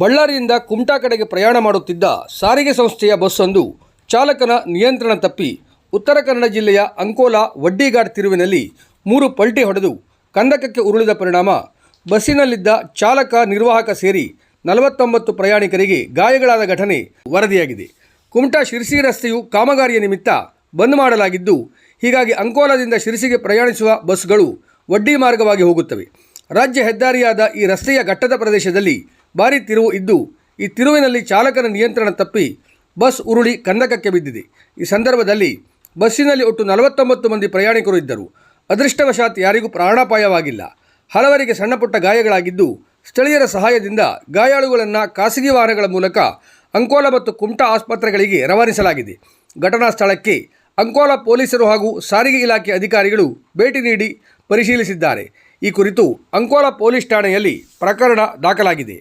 ಬಳ್ಳಾರಿಯಿಂದ ಕುಮಟಾ ಕಡೆಗೆ ಪ್ರಯಾಣ ಮಾಡುತ್ತಿದ್ದ ಸಾರಿಗೆ ಸಂಸ್ಥೆಯ ಬಸ್ಸೊಂದು ಚಾಲಕನ ನಿಯಂತ್ರಣ ತಪ್ಪಿ ಉತ್ತರ ಕನ್ನಡ ಜಿಲ್ಲೆಯ ಅಂಕೋಲಾ ವಡ್ಡಿಗಾಡ್ ತಿರುವಿನಲ್ಲಿ ಮೂರು ಪಲ್ಟಿ ಹೊಡೆದು ಕಂದಕಕ್ಕೆ ಉರುಳಿದ ಪರಿಣಾಮ. ಬಸ್ಸಿನಲ್ಲಿದ್ದ ಚಾಲಕ ನಿರ್ವಾಹಕ ಸೇರಿ ನಲವತ್ತೊಂಬತ್ತು ಪ್ರಯಾಣಿಕರಿಗೆ ಗಾಯಗಳಾದ ಘಟನೆ ವರದಿಯಾಗಿದೆ. ಕುಮಟಾ ಶಿರ್ಸಿ ರಸ್ತೆಯು ಕಾಮಗಾರಿಯ ನಿಮಿತ್ತ ಬಂದ್ ಮಾಡಲಾಗಿದ್ದು, ಹೀಗಾಗಿ ಅಂಕೋಲಾದಿಂದ ಶಿರಸಿಗೆ ಪ್ರಯಾಣಿಸುವ ಬಸ್ಗಳು ವಡ್ಡಿ ಮಾರ್ಗವಾಗಿ ಹೋಗುತ್ತವೆ. ರಾಜ್ಯ ಹೆದ್ದಾರಿಯಾದ ಈ ರಸ್ತೆಯ ಘಟ್ಟದ ಪ್ರದೇಶದಲ್ಲಿ ಭಾರಿ ತಿರುವು ಇದ್ದು, ಈ ತಿರುವಿನಲ್ಲಿ ಚಾಲಕನ ನಿಯಂತ್ರಣ ತಪ್ಪಿ ಬಸ್ ಉರುಳಿ ಕಂದಕಕ್ಕೆ ಬಿದ್ದಿದೆ. ಈ ಸಂದರ್ಭದಲ್ಲಿ ಬಸ್ಸಿನಲ್ಲಿ ಒಟ್ಟು ನಲವತ್ತೊಂಬತ್ತು ಮಂದಿ ಪ್ರಯಾಣಿಕರು ಇದ್ದರು. ಅದೃಷ್ಟವಶಾತ್ ಯಾರಿಗೂ ಪ್ರಾಣಾಪಾಯವಾಗಿಲ್ಲ. ಹಲವರಿಗೆ ಸಣ್ಣಪುಟ್ಟ ಗಾಯಗಳಾಗಿದ್ದು, ಸ್ಥಳೀಯರ ಸಹಾಯದಿಂದ ಗಾಯಾಳುಗಳನ್ನು ಖಾಸಗಿ ವಾಹನಗಳ ಮೂಲಕ ಅಂಕೋಲ ಮತ್ತು ಕುಮಟಾ ಆಸ್ಪತ್ರೆಗಳಿಗೆ ರವಾನಿಸಲಾಗಿದೆ. ಘಟನಾ ಸ್ಥಳಕ್ಕೆ ಅಂಕೋಲ ಪೊಲೀಸರು ಹಾಗೂ ಸಾರಿಗೆ ಇಲಾಖೆ ಅಧಿಕಾರಿಗಳು ಭೇಟಿ ನೀಡಿ ಪರಿಶೀಲಿಸಿದ್ದಾರೆ. ಈ ಕುರಿತು ಅಂಕೋಲ ಪೊಲೀಸ್ ಠಾಣೆಯಲ್ಲಿ ಪ್ರಕರಣ ದಾಖಲಾಗಿದೆ.